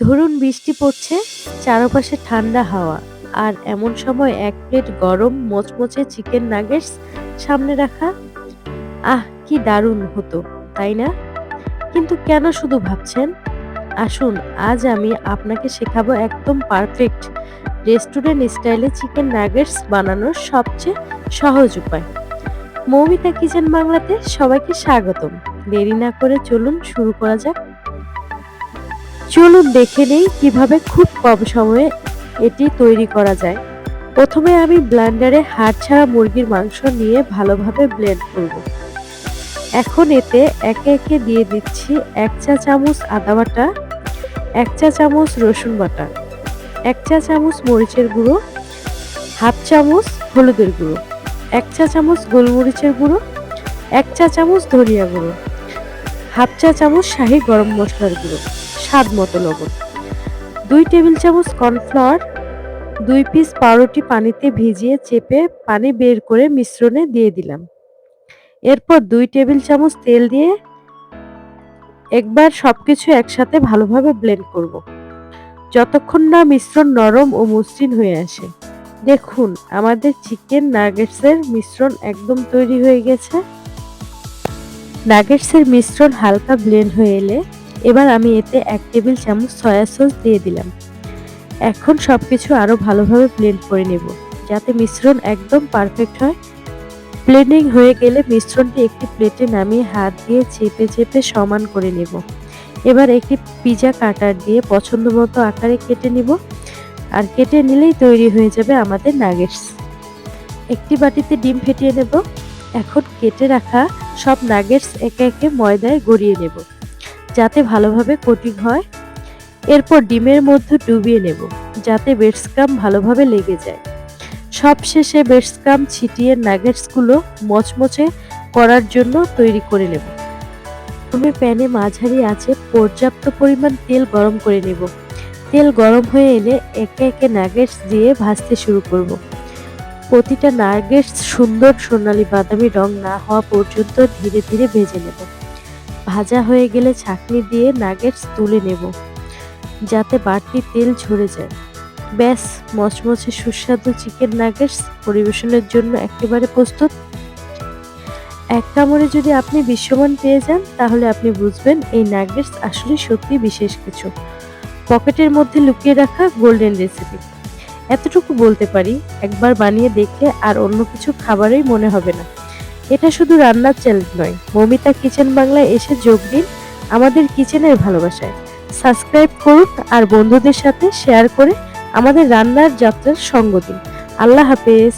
ধরুন বৃষ্টি পড়ছে, চারপাশে ঠান্ডা হাওয়া, আর এমন সময় এক প্লেট গরম মচমচে চিকেন নাগেটস সামনে রাখা। আহ, কি দারুণ হতো, তাই না? কিন্তু কেন শুধু ভাবছেন? আসুন, আজ আমি আপনাকে শেখাবো একদম পারফেক্ট রেস্টুরেন্ট স্টাইলে চিকেন নাগেটস বানানোর সবচেয়ে সহজ উপায়। মৌমিতা কিচেন বাংলাতে সবাইকে স্বাগতম। দেরি না করে চলুন, শুরু করা যাক চলুন দেখে নেই কীভাবে খুব কম সময়ে এটি তৈরি করা যায়। প্রথমে আমি ব্লেন্ডারে হাড় ছাড়া মুরগির মাংস নিয়ে ভালোভাবে ব্লেন্ড করব। এখন এতে একে একে দিয়ে দিচ্ছি এক চা চামচ আদা বাটা, এক চা চামচ রসুন বাটা, এক চা চামচ মরিচের গুঁড়ো, হাফ চামচ হলুদের গুঁড়ো, এক চা চামচ গোলমরিচের গুঁড়ো, এক চা চামচ ধনিয়া গুঁড়ো। হাফ চা চামচ শাহি গরম মশলার গুঁড়ো, স্বাদ মতো লবণ, দুই টেবিল চামচ কর্নফ্লাওয়ার, দুই পিস পাউরুটি পানিতে ভিজিয়ে চেপে পানি বের করে মিশ্রণে দিয়ে দিলাম। এরপর দুই টেবিল চামচ তেল দিয়ে একবার সবকিছু একসাথে ভালোভাবে ব্লেন্ড করব। যতক্ষণ না মিশ্রণ নরম ও মসৃণ হয়ে আসে। দেখুন, আমাদের চিকেন নাগেটসের মিশ্রণ একদম তৈরি হয়ে গেছে। নাগেটসের মিশ্রণ হালকা ব্লেন্ড হয়ে এলে এবার আমি এতে এক টেবিল চামচ সয়া সস দিয়ে দিলাম। এখন সব কিছু আরও ভালোভাবে ব্লেন্ড করে নেব, যাতে মিশ্রণ একদম পারফেক্ট হয়। ব্লেন্ডিং হয়ে গেলে মিশ্রণটি একটি প্লেটে নামিয়ে হাত দিয়ে চেপে চেপে সমান করে নেব। এবার একটি পিজা কাটার দিয়ে পছন্দ মতো আকারে কেটে নিব, আর কেটে নিলেই তৈরি হয়ে যাবে আমাদের নাগেটস। একটি বাটিতে ডিম ফেটিয়ে নেব। এখন কেটে রাখা সব নাগেটস একে একে ময়দায় গড়িয়ে নেব, যাতে ভালোভাবে কোটিং হয়। এরপর ডিমের মধ্যে ডুবিয়ে নেব, যাতে বেডস্ক্রাম ভালোভাবে লেগে যায়। সব শেষে বেডস্ক্রাম ছিটিয়ে নাগেটসগুলো মচমচে করার জন্য তৈরি করে নেব। প্রথমে প্যানে মাঝারি আছে পর্যাপ্ত পরিমাণ তেল গরম করে নেব। তেল গরম হয়ে এলে একে একে নাগেটস দিয়ে ভাজতে শুরু করব। প্রতিটা নাগেটস সুন্দর সোনালি বাদামি রং না হওয়া পর্যন্ত ধীরে ধীরে ভেজে নেব। ভাজা হয়ে গেলে ছাঁকনি দিয়ে নাগেটস তুলে নেব, যাতে বাড়তি তেল ঝরে যায়। ব্যাস, মচমচে সুস্বাদু চিকেন নাগেটস পরিবেশনের জন্য একেবারে প্রস্তুত। এক কামড়ে যদি আপনি বিশ্বমান পেয়ে যান, তাহলে আপনি বুঝবেন এই নাগেটস আসলে সত্যি বিশেষ কিছু। পকেটের মধ্যে লুকিয়ে রাখা গোল্ডেন রেসিপি। এতটুকু বলতে পারি, একবার বানিয়ে দেখলে আর অন্য কিছু খাবারই মনে হবে না। এটা শুধু রান্নার চ্যালেঞ্জ নয়, মমিতা কিচেন বাংলায় এসে যোগ দিন আমাদের কিচেনের ভালোবাসায়। সাবস্ক্রাইব করুন আর বন্ধুদের সাথে শেয়ার করে আমাদের রান্নার যাত্রার সঙ্গ দিন। আল্লাহ হাফেজ।